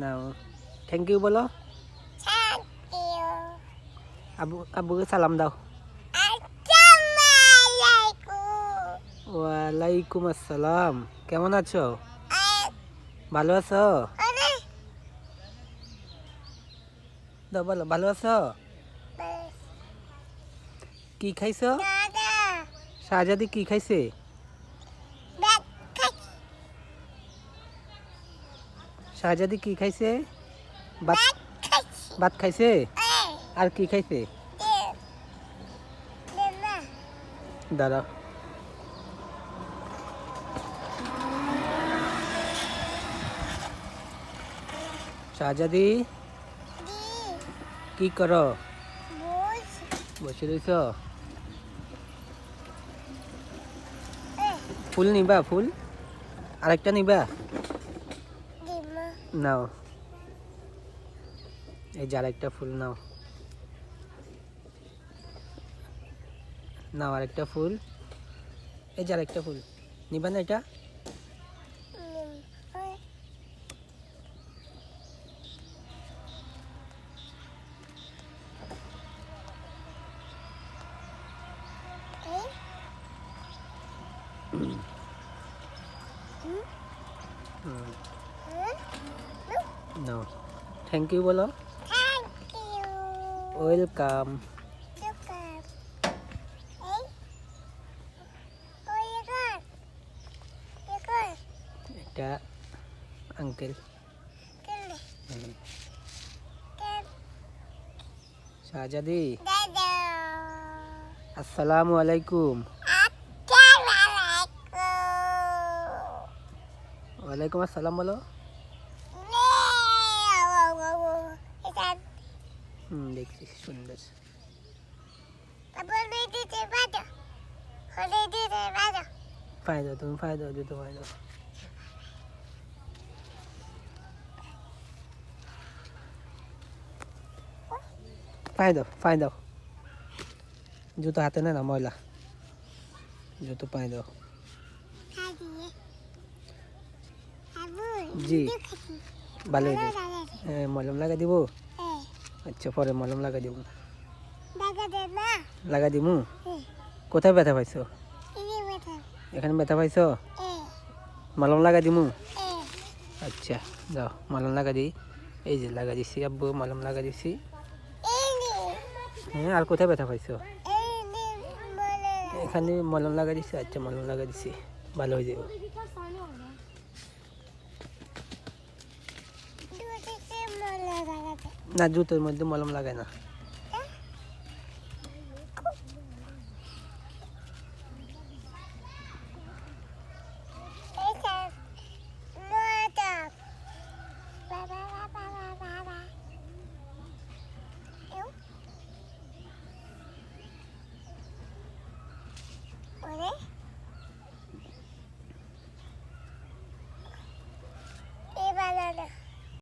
Now thank you বলো. আবু আব্বুকে সালাম দাও. ওয়ালাইকুম আসসালাম কেমন আছো ভালো আছো. দাও বলো ভালো আছো কি খাইছো. শাহজাদি কি খাইছে শাহজাদি কি খাইছে ভাত ভাত খাইছে. আর কি খাইছে. দাঁড়াও শাহজাদি কি করো. বসে Eh. ফুল নিবা ফুল আরেকটা নিবা. নাও এই যে আরেকটা ফুল নাও নাও আরেকটা ফুল এই যে আরেকটা ফুল নিবা না এটা Enam. নাও থ্যাংক ইউ বলো. ওয়েলকাম? এটা আঙ্কেল. শাহজাদি আসসালামু আলাইকুম ওয়ালাইকুম আসসালাম বলো হুম দেখছি সুন্দর। দাও তুমি পাই দাও জুতো পাই দাও। পাই দাও পাই দাও। জুতো হাতে নেয় না ময়লা। জুতো পাই দাও। জি. ভালো মলম লাগা দিব। আচ্ছা পরে মলম লাগা দিব dah ada লাগা দিমু? Eh, কোথায় ব্যথা পাইছো? এখানে ব্যথা পাইছো? মলম লাগা দিমু. আচ্ছা যাও মলম লাগা দিই। এই যে লাগা দিছি আব্বু মলম লাগা দিছি। হ্যাঁ আর কোথায় ব্যথা পাইছো? এখানে মলম লাগা দিছি আচ্ছা মলম লাগা দিছি। ভালো হয়ে যাবে। না জুতোর মধ্যে মলম লাগায় না।